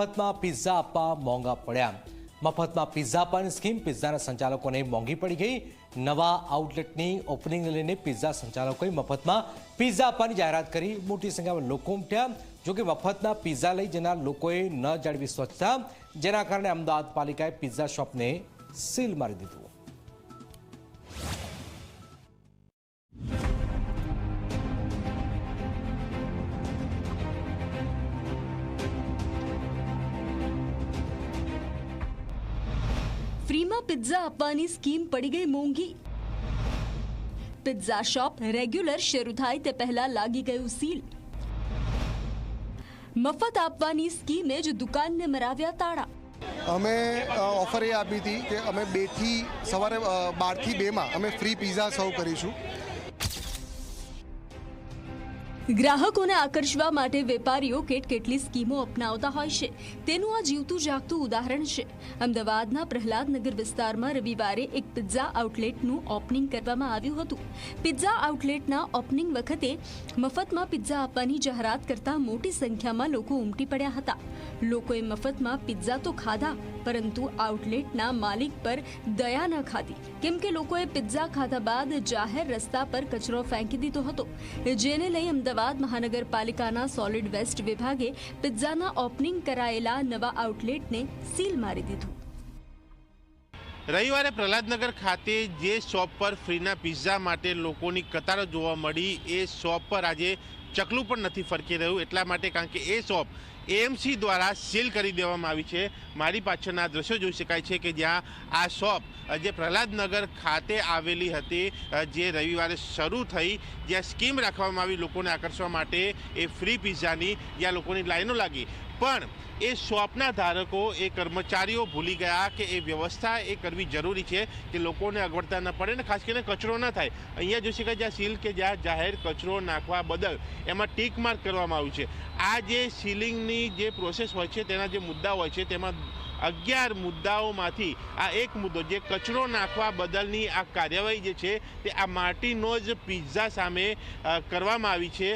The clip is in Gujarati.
મફતમાં પિઝા આપવા મોંઘા પડ્યા. મફતમાં પિઝા આપવાની સ્કીમ પિઝાના સંચાલકોને મોંઘી પડી ગઈ. નવા આઉટલેટની ઓપનિંગને લઈને પિઝા સંચાલકોએ મફતમાં પિઝા આપવાની જાહેરાત કરી. મોટી સંખ્યામાં લોકો ઉમટ્યા. જોકે મફતના પિઝા લઈ જનાર લોકોએ ન જાળવી સ્વચ્છતા. જેના કારણે અમદાવાદ પાલિકાએ પિઝા શોપને સીલ મારી દીધું. ફ્રીમાં પિઝા આપવાની સ્કીમ પડી ગઈ મોંઘી. પિઝા શોપ રેગ્યુલર શરૂ થાય તે પહેલા લાગી ગયું સીલ. મફત આપવાની સ્કીમે જ દુકાનને મરાવ્યા તાળા. અમે ઓફર એ આપી હતી કે અમે બેથી સવારે બારથી બેમાં અમે ફ્રી પિઝા સર્વ કરીશું. ગ્રાહકોને આકર્ષવા માટે વેપારીઓ કેટકેટલી સ્કીમો અપનાવતા હોય છે. તેનું આ જીવતું જાગતું ઉદાહરણ છે. અમદાવાદના પ્રહલાદનગર વિસ્તારમાં રવિવારે એક પિઝા આઉટલેટનું ઓપનિંગ કરવામાં આવ્યું હતું. પિઝા આઉટલેટના ઓપનિંગ વખતે મફતમાં પિઝા આપવાની જાહેરાત કરતા મોટી સંખ્યામાં લોકો ઉમટી પડ્યા હતા. લોકોએ મફતમાં પિઝા તો ખાધા, પરંતુ આઉટલેટના માલિક પર દયા ન ખાધી. કેમ કે લોકોએ પિઝા ખાધા બાદ જાહેર રસ્તા પર કચરો ફેંકી દીધો હતો. જેને લઈ અમદાવાદ મહાનગરપાલિકાના સોલિડ વેસ્ટ વિભાગે પિઝાના ઓપનિંગ કરાયેલા નવા આઉટલેટને સીલ મારી દીધું. રવિવારે પ્રહલાદનગર ખાતે જે શોપ પર ફ્રીના પિઝા માટે લોકોની કતારો જોવા મળી, એ શોપ પર આજે ચકલું પણ નથી ફરકી રહ્યું. એટલા માટે કારણ કે એ શોપ એએમસી દ્વારા સીલ કરી દેવામાં આવી છે. મારી પાછળના દ્રશ્યો જોઈ શકાય છે કે જ્યાં આ શોપ જે પ્રહલાદનગર ખાતે આવેલી હતી જે રવિવારે શરૂ થઈ, જ્યાં સ્કીમ રાખવામાં આવી, લોકોને આકર્ષવા માટે એ ફ્રી પિઝાની જ્યાં લોકોની લાઈનો લાગી. પણ એ શોપના ધારકો, એ કર્મચારીઓ ભૂલી ગયા કે એ વ્યવસ્થા એ કરવી જરૂરી છે કે લોકોને અગવડતા ન પડે ને ખાસ કરીને કચરો ન થાય. અહીંયા જોઈ શકાય જ્યાં સીલ કે જ્યાં જાહેર કચરો નાખવા બદલ એમાં ટીક માર્ક કરવામાં આવ્યું છે. આ જે સીલિંગની જે પ્રોસેસ હોય છે, તેના જે મુદ્દા હોય છે, તેમાં અગિયાર મુદ્દાઓમાંથી આ એક મુદ્દો જે કચરો નાખવા બદલની આ કાર્યવાહી જે છે, તે આ માટીનો જ પિઝા સામે કરવામાં આવી છે.